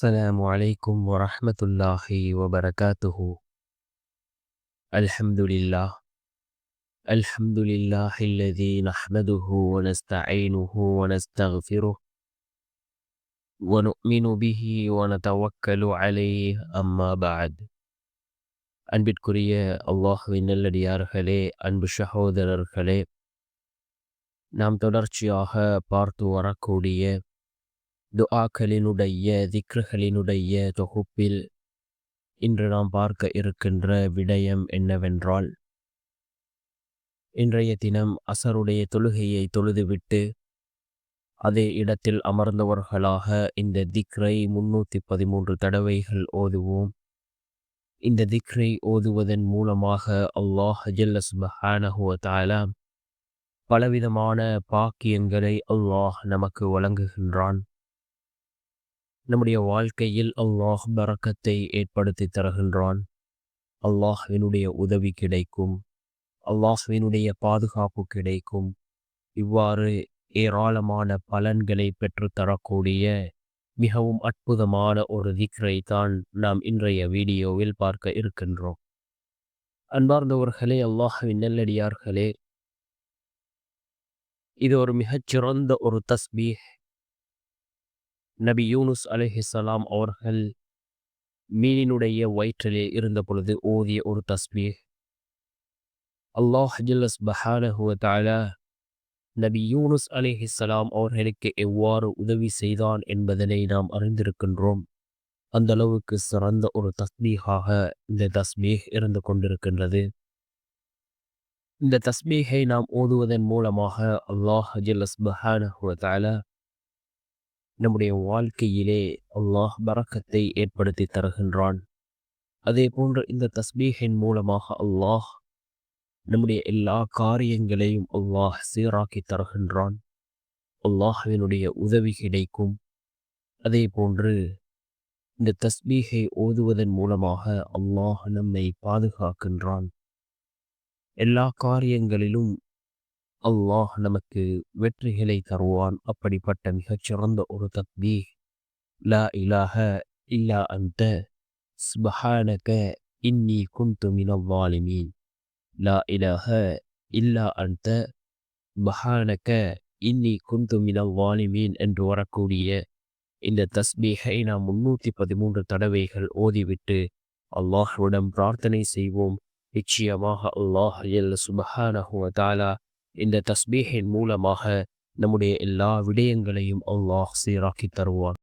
السلام عليكم ورحمة الله وبركاته الحمد لله الحمد لله الذي نحمده ونستعينه ونستغفره ونؤمن به ونتوكل عليه أما بعد அன்பிற்குரிய அல்லாஹுவின் நல்லடியார்களே அன்பு சகோதரர்களே நாம் தொடர்ச்சியாக பார்த்து வரக்கூடிய துஆக்களினுடைய திக்ருகளினுடைய தொகுப்பில் இன்று நாம் பார்க்க இருக்கின்ற விடயம் என்னவென்றால் இன்றைய தினம் அசருடைய தொழுகையை தொழுதுவிட்டு அதே இடத்தில் அமர்ந்தவர்களாக இந்த திக்ரை முன்னூற்றி பதிமூன்று தடவைகள் ஓதுவோம். இந்த திக்ரை ஓதுவதன் மூலமாக அல்லாஹ் ஜல்லஸ்பஹானஹுவ தாலா பலவிதமான பாக்கியங்களை அல்லாஹ் நமக்கு வழங்குகின்றான். நம்முடைய வாழ்க்கையில் அல்லாஹ் பறக்கத்தை ஏற்படுத்தி தருகின்றான். அல்லாஹ்வினுடைய உதவி கிடைக்கும். அல்லாஹ்வினுடைய பாதுகாப்பு கிடைக்கும். இவ்வாறு ஏராளமான பலன்களை பெற்றுத்தரக்கூடிய மிகவும் அற்புதமான ஒரு திக்ரை தான் நாம் இன்றைய வீடியோவில் பார்க்க இருக்கின்றோம். அன்பார்ந்தவர்களே அல்லாஹுவின் நெல்லடியார்களே இது ஒரு மிகச்சிறந்த ஒரு தஸ்பீஹ். நபி யூனுஸ் அலிஹிசலாம் அவர்கள் மீனினுடைய வயிற்றிலே இருந்த பொழுது ஓதிய ஒரு தஸ்பீர் அல்லாஹ் ஜில்லஸ் பஹானஹுவத்தால நபி யூனுஸ் அலிஹிசலாம் அவர்களுக்கு எவ்வாறு உதவி செய்தான் என்பதனை நாம் அறிந்திருக்கின்றோம். அந்த அளவுக்கு சிறந்த ஒரு தஸ்மீகாக இந்த தஸ்மீஹ் இருந்து கொண்டிருக்கின்றது. இந்த தஸ்மீகை நாம் ஓதுவதன் மூலமாக அல்லாஹ் ஜில்லஸ் பஹானஹுவத்தால நம்முடைய வாழ்க்கையிலே அல்லாஹ் பறக்கத்தை ஏற்படுத்தி தருகின்றான். அதே போன்று இந்த தஸ்பீகின் மூலமாக அல்லாஹ் நம்முடைய எல்லா காரியங்களையும் அல்லாஹ் சீராக்கி தருகின்றான். அல்லாஹினுடைய உதவி கிடைக்கும். அதே போன்று இந்த தஸ்பீகை ஓதுவதன் மூலமாக அல்லாஹ் நம்மை பாதுகாக்கின்றான். எல்லா காரியங்களிலும் அல்லாஹ் நமக்கு வெற்றிகளை தருவான். அப்படிப்பட்ட மிகச்சிறந்த ஒரு தக்பீ லா இலாஹ இல்லா அந்த ஸ்பஹானக இன்னி குந்து மினவாலிமீன் லா இலாஹ இல்லா அந்த பஹானக இன்னி குந்து மினவாலிமீன் என்று வரக்கூடிய இந்த தஸ்பீஹை நாம் முன்னூற்றி பதிமூன்று தடவைகள் ஓதிவிட்டு அல்லாஹ்விடம் பிரார்த்தனை செய்வோம். நிச்சயமாக அல்லாஹ் எல்ல சுபஹானஹுவ தாலா இந்த தஸ்பீஹின் மூலமாக நம்முடைய எல்லா விடயங்களையும் அல்லாஹ் சீராக்கி தருவான்.